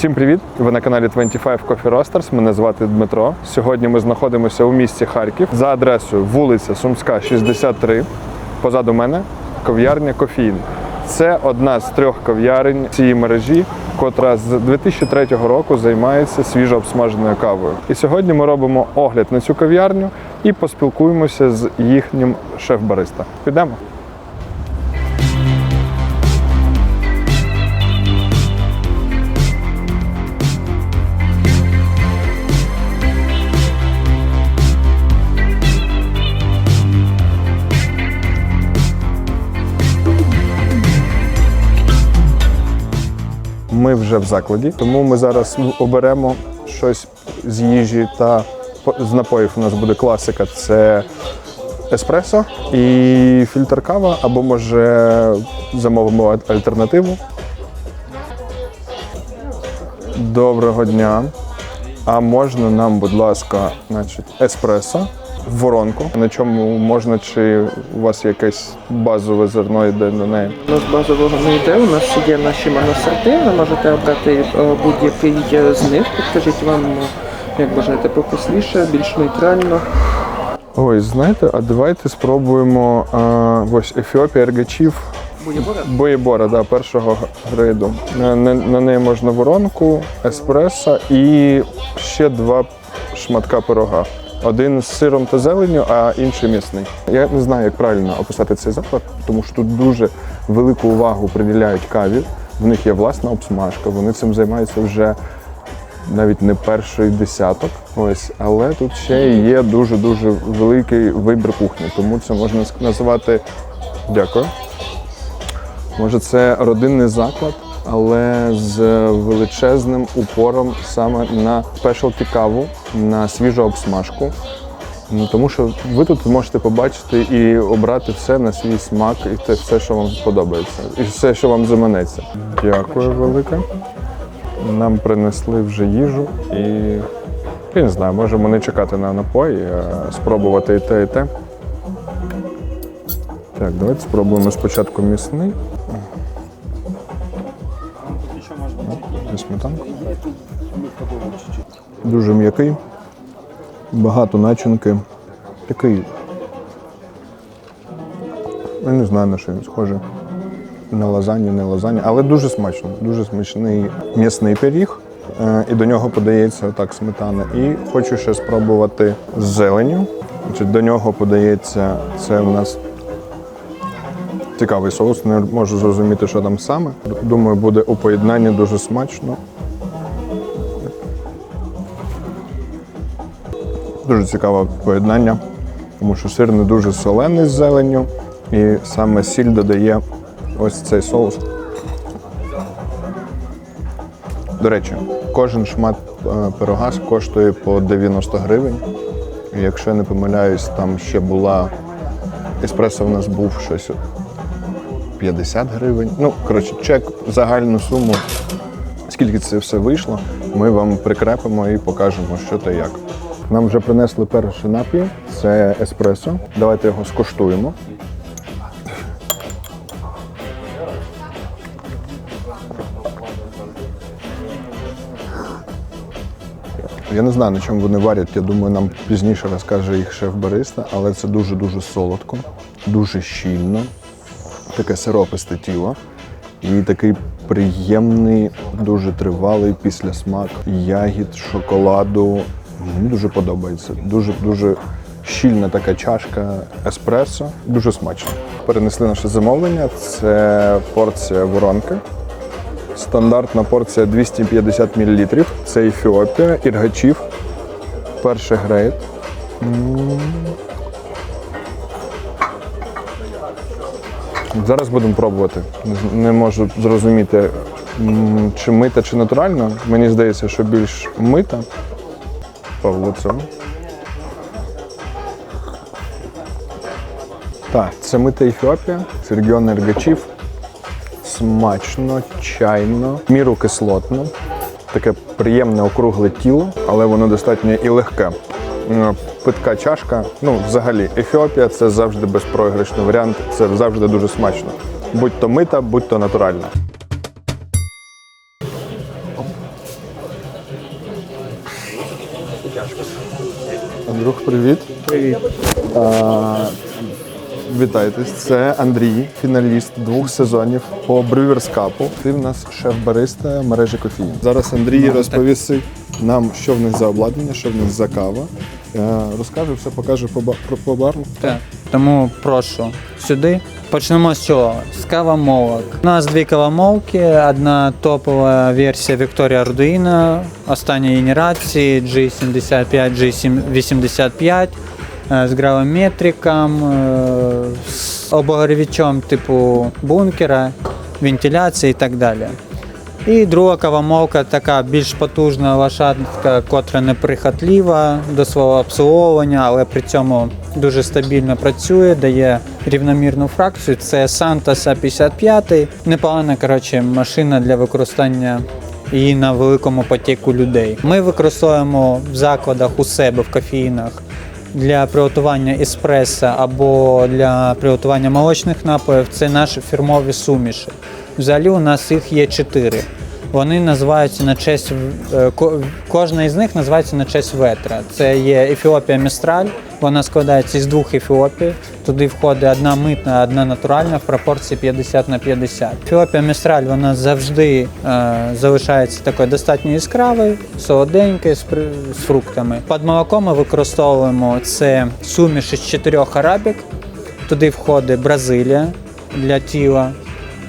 Всім привіт! Ви на каналі 25 Coffee Roasters. Мене звати Дмитро. Сьогодні ми знаходимося у місті Харків за адресою вулиця Сумська, 63. Позаду мене кав'ярня Кофеїн. Це одна з трьох кав'ярень цієї мережі, котра з 2003 року займається свіжо обсмаженою кавою. І сьогодні ми робимо огляд на цю кав'ярню і поспілкуємося з їхнім шеф-бариста. Підемо. Вже в закладі, тому ми зараз оберемо щось з їжі та з напоїв. У нас буде класика: це еспресо і фільтр кава, або може замовимо альтернативу. Доброго дня. А можна нам, будь ласка, значить, еспресо воронку, на чому можна, чи у вас якесь базове зерно йде на неї? У нас базового не йде. У нас є наші моносорти. Ви можете обрати е, будь-який е, з них. Підкажіть вам, е, як бажаєте, покисліше, більш нейтрально. Ой, знаєте, а давайте спробуємо а, ось Ефіопія ергачів Буєбора? боєбора, да, першого грейду. На, на, на неї можна воронку, еспресо і ще два шматка пирога. Один з сиром та зеленню, а інший м'ясний. Я не знаю, як правильно описати цей заклад, тому що тут дуже велику увагу приділяють каві. В них є власна обсмажка, вони цим займаються вже навіть не перший десяток. Ось, але тут ще є дуже дуже великий вибір кухні, тому це можна називати дякую. Може, це родинний заклад, але з величезним упором саме на спешалті каву, на свіжу обсмажку. Ну, Тому що ви тут можете побачити і обрати все на свій смак, і те все, що вам сподобається, і все, що вам заманеться. Дякую велике. Нам принесли вже їжу і я не знаю, можемо не чекати на напої, а спробувати і те, і те. Так, давайте спробуємо спочатку м'ясний. Зі сметанкою. Дуже м'який, багато начинки. Такий. Я не знаю на що він схожий. На лазанью, не лазанью, але дуже смачно, дуже смачний м'ясний пиріг. е, І до нього подається так сметана. І хочу ще спробувати з зеленю. До нього подається це у нас цікавий соус. Не можу зрозуміти, що там саме. Думаю, буде у поєднанні дуже смачно. Дуже цікаве поєднання, тому що сир не дуже солений з зеленню, і саме сіль додає ось цей соус. До речі, кожен шмат е, пирога коштує по 90 гривень. Якщо я не помиляюсь, там ще була еспресо в нас був щось 50 гривень. Ну, коротше, чек, загальну суму. Скільки це все вийшло, ми вам прикрепимо і покажемо, що та як. Нам вже принесли перший напій, це еспресо. Давайте його скуштуємо. Я не знаю, на чому вони варять. Я думаю, нам пізніше розкаже їх шеф-бариста, але це дуже-дуже солодко, дуже щільно, таке сирописте тіло. І такий приємний, дуже тривалий післясмак ягід, шоколаду. Мені дуже подобається. Дуже дуже щільна така чашка еспресо, дуже смачно. Перенесли наше замовлення. Це порція воронки. Стандартна порція 250 мл. Це Ефіопія, іргачів, перший грейд. Зараз будемо пробувати. Не можу зрозуміти, чи мита, чи натуральна. Мені здається, що більш мита. Павло це. Так, це мита Ефіопія, це регіон ергачів смачно, чайно, міру кислотно. Таке приємне округле тіло, але воно достатньо і легке. Питка чашка. Ну, взагалі, Ефіопія це завжди безпроіграшний варіант, це завжди дуже смачно. Будь то мита, будь то натуральна. Андрюх, привіт. Привіт. А, вітайтесь. Це Андрій, фіналіст двох сезонів по Brewers Cup. Ти в нас шеф-бариста мережі кофеїн. Зараз Андрій розповіси нам, що в них за обладнання, що в них за кава. Розкаже все, покаже по, про- по бару. Так. Тому прошу сюди. Почнемо з чого? З кавомолок. У нас дві кавомолки, одна топова версія Victoria Arduino останньої генерації G75, G85 е, з гравометриком, е, з обогрівачом типу бункера, вентиляції і так далі. І друга кавомолка така більш потужна лошадка, котра неприхотлива до свого обслуговування, але при цьому дуже стабільно працює, дає рівномірну фракцію. Це Santos A55. Непогана коротше, машина для використання її на великому потіку людей. Ми використовуємо в закладах у себе в кофеїнах для приготування еспресо або для приготування молочних напоїв це наші фірмові суміші. Взагалі у нас їх є чотири. Вони називаються на честь е, кожна із них називається на честь ветра. Це є Ефіопія Містраль. Вона складається із двох Ефіопій. Туди входить одна митна, одна натуральна в пропорції 50 на 50. Ефіопія Містраль вона завжди е, залишається такою достатньо яскравою, солоденькою з, з фруктами. Під молоком ми використовуємо це суміш із чотирьох арабік. Туди входить Бразилія для тіла.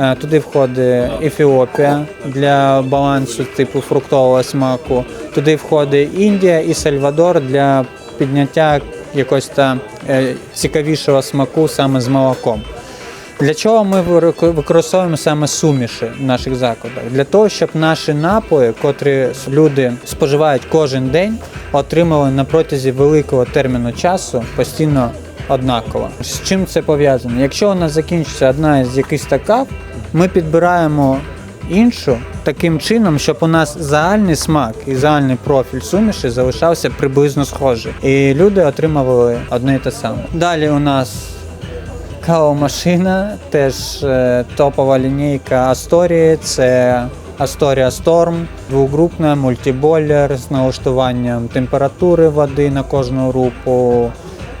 Е, Туди входить Ефіопія для балансу типу фруктового смаку. Туди входить Індія і Сальвадор для підняття якогось там е, цікавішого смаку саме з молоком. Для чого ми використовуємо саме суміші в наших закладах? Для того, щоб наші напої, котрі люди споживають кожен день, отримали на протязі великого терміну часу постійно однаково. З чим це пов'язано? Якщо у нас закінчиться одна з якихось кав, ми підбираємо іншу таким чином, щоб у нас загальний смак і загальний профіль суміші залишався приблизно схожий. І люди отримували одне і те саме. Далі у нас Кавомашина, теж е, топова лінійка Асторії. Це Astoria Storm, двогрупна, мультибойлер з налаштуванням температури води на кожну групу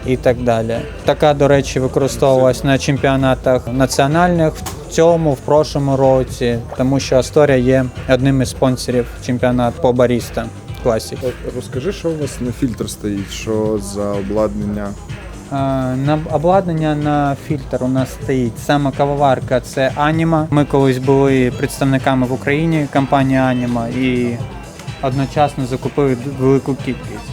і так далі. Така, до речі, використовувалась на чемпіонатах національних цьому, в прошлому році, тому що Astoria є одним із спонсорів чемпіонату по баріста класі. Розкажи, що у вас на фільтр стоїть, що за обладнання. Е, На обладнання на фільтр у нас стоїть саме кавоварка це Аніма. Ми колись були представниками в Україні компанії Аніма і одночасно закупили велику кількість.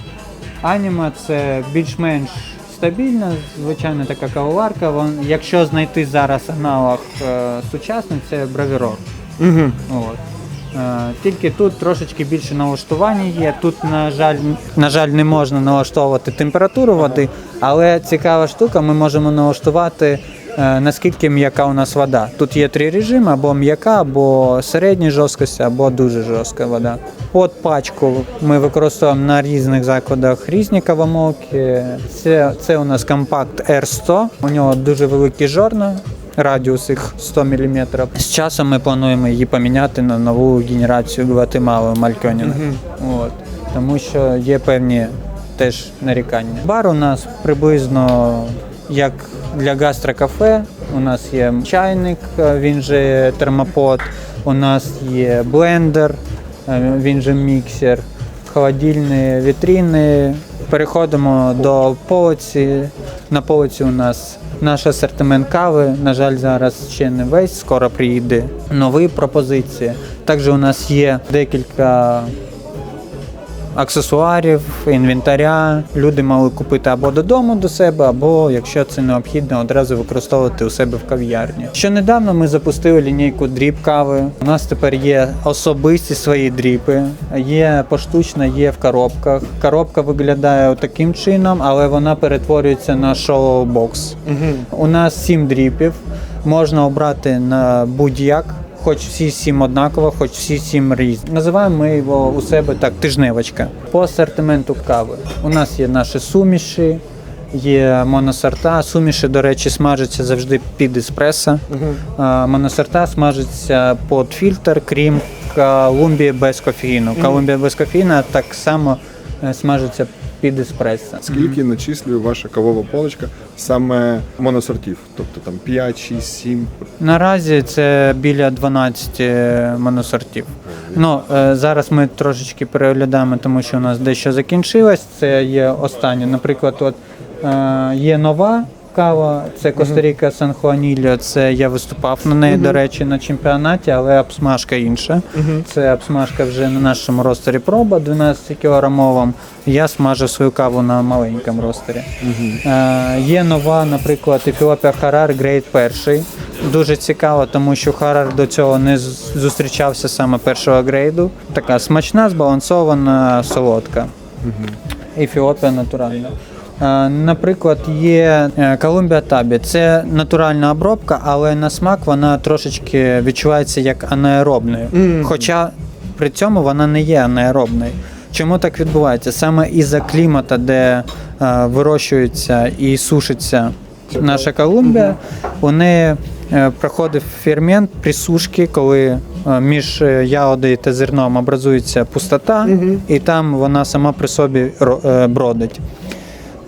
Аніма це більш-менш стабільна, звичайно, така кавоварка. Вон, якщо знайти зараз аналог е, сучасний, це Бравірор. Угу. От. Е, Тільки тут трошечки більше налаштування є. Тут, на жаль, на жаль, не можна налаштовувати температуру води, але цікава штука, ми можемо налаштувати. Е, Наскільки м'яка у нас вода? Тут є три режими: або м'яка, або середньої жорсткості, або дуже жорстка вода. От пачку ми використовуємо на різних закладах різні кавомолки. Це, це у нас компакт R100. У нього дуже великі жорна, радіус їх 100 мм. З часом ми плануємо її поміняти на нову генерацію Гватемали Мальконіна. От. Тому що є певні теж нарікання. Бар у нас приблизно як для гастрокафе. У нас є чайник, е, він же термопод, у нас є блендер, е, він же міксер, холодильні вітрини. Переходимо до полиці. На полиці у нас наш асортимент кави. На жаль, зараз ще не весь, скоро приїде нові пропозиції. Також у нас є декілька аксесуарів, інвентаря. Люди мали купити або додому до себе, або, якщо це необхідно, одразу використовувати у себе в кав'ярні. Що недавно ми запустили лінійку дріп кави. У нас тепер є особисті свої дріпи, є поштучна, є в коробках. Коробка виглядає таким чином, але вона перетворюється на шоу-бокс. У нас сім дріпів. Можна обрати на будь-як. Хоч всі сім однаково, хоч всі сім різні. Називаємо ми його у себе так тижневочка. По асортименту кави. У нас є наші суміші, є моносорта. Суміші, до речі, смажаться завжди під еспресо. А моносорта смажаться під фільтр, крім Колумбії без кофеїну. Колумбія без кофеїну так само е, смажиться під еспресо. Скільки начислює ваша кавова полочка саме моносортів? Тобто там 5, 6, 7? Наразі це біля 12 моносортів. Ну, е, зараз ми трошечки переглядаємо, тому що у нас дещо закінчилось. Це є останнє. Наприклад, от е, є нова кава, це Коста-Ріка Сан Хуанільо. Це я виступав на неї, до речі, на чемпіонаті, але обсмажка інша. Це обсмажка вже на нашому ростері проба 12 кілограмовому. Я смажу свою каву на маленькому ростері. Е, є нова, наприклад, Ефіопія Харар Грейд перший. Дуже цікаво, тому що Харар до цього не зустрічався саме першого грейду. Така смачна, збалансована, солодка. Ефіопія натуральна. Е, Наприклад, є е, Колумбія Табі. Це натуральна обробка, але на смак вона трошечки відчувається як анаеробною. Хоча при цьому вона не є анаеробною. Чому так відбувається? Саме із-за клімата, де е, вирощується і сушиться наша Колумбія, у неї е, проходить фермент присушки, коли е, між е, ягодою та зерном образується пустота, і там вона сама при собі е, бродить.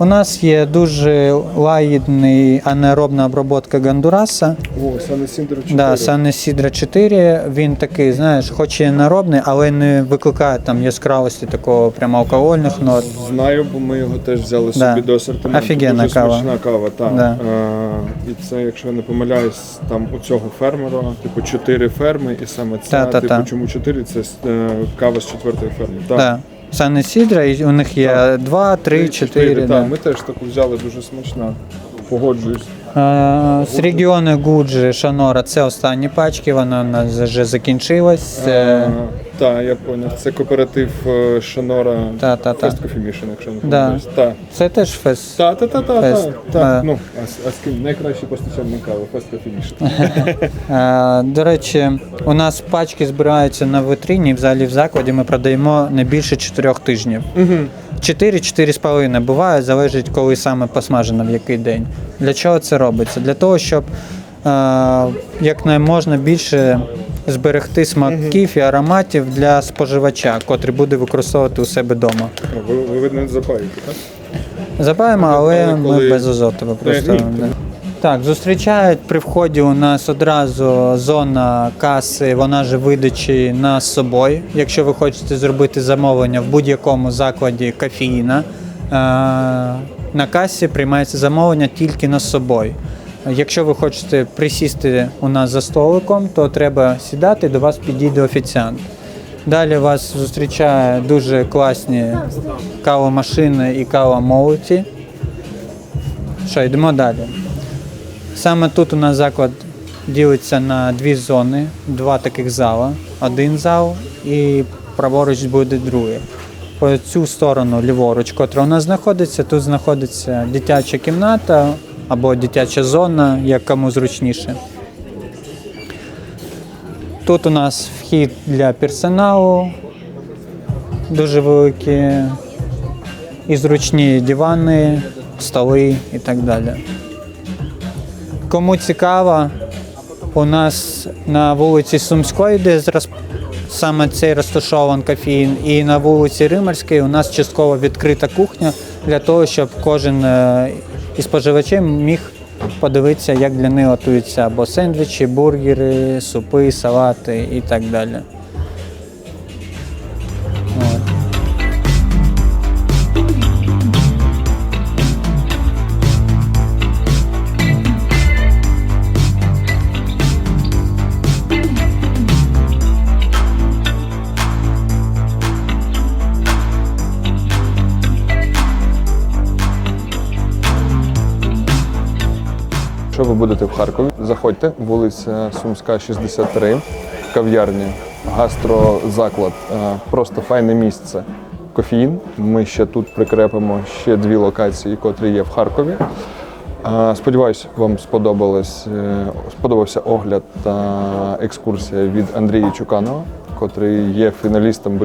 У нас є дуже лагідний анаеробна обробка гандураса. О, саме Сіндер 4. Да, Санне Сідра 4. Він такий, знаєш, хоч і анаеробний, але не викликає там яскравості такого прямо алкогольних нот. Знаю, бо ми його теж взяли Да. собі до асортименту. Офігенна Дуже кава. смачна кава, так. Да. Е, і це, якщо я не помиляюсь, там у цього фермера, типу, чотири ферми, і саме це, Та-та-та. типу, чому чотири? Це е, кава з четвертої ферми. Так. Да. Санне Сідра, і у них є 2, 3, 4. Так, ми теж таку взяли дуже смачна. Погоджуюсь. Е, З регіону Гуджі Шанора це останні пачки, вона у нас вже закінчилась. Е, Так, я поняв. Це кооператив е, Шанора Та-та-та. Fest Coffee Mission, якщо не Да. помиляюсь. Так. Це теж фес. Та, та, та, та, Fest. та, Да. Ну, а, з- а з ким найкращий постачальник кави, Fest Coffee Mission. Е, До речі, у нас пачки збираються на витрині, і взагалі в закладі ми продаємо не більше 4 тижнів. 4-4,5 буває, залежить, коли саме посмажено, в який день. Для чого це робиться? Для того, щоб е, якнайможна більше зберегти смаків і ароматів для споживача, котрий буде використовувати у себе вдома. Ви, ви видно, запаюєте, так? Запаємо, але Але ми без азоту використовуємо. Так, зустрічають при вході у нас одразу зона каси, вона же видачі на з собою. Якщо ви хочете зробити замовлення в будь-якому закладі кофеїна, е, на касі приймається замовлення тільки на собою. Якщо ви хочете присісти у нас за столиком, то треба сідати, до вас підійде офіціант. Далі вас зустрічає дуже класні кавомашини і кавомолоті. Що, йдемо далі. Саме тут у нас заклад ділиться на дві зони, два таких зала. Один зал і праворуч буде другий. По цю сторону, ліворуч, котра у нас знаходиться, тут знаходиться дитяча кімната або дитяча зона, як кому зручніше. Тут у нас вхід для персоналу, дуже великі і зручні дивани, столи і так далі. Кому цікаво, у нас на вулиці Сумської, де саме цей розташований кофеїн, і на вулиці Римарській у нас частково відкрита кухня для того, щоб кожен е, із споживачів міг подивитися, як для них готуються або сендвічі, бургери, супи, салати і так далі. Будете в Харкові, заходьте, вулиця Сумська, 63, кав'ярня, гастрозаклад. Е, Просто файне місце. Кофеїн. Ми ще тут прикрепимо ще дві локації, котрі є в Харкові. Е, Сподіваюсь, вам сподобалось, е, сподобався огляд та екскурсія від Андрія Чуканова, котрий є фіналістом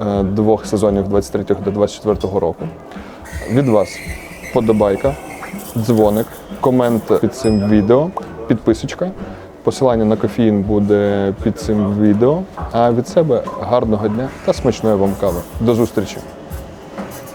е, двох сезонів 23 до 24 року. Від вас подобайка, дзвоник, комент під цим відео, підписочка Посилання на кофеїн буде під цим відео. А від себе гарного дня та смачної вам кави. До зустрічі!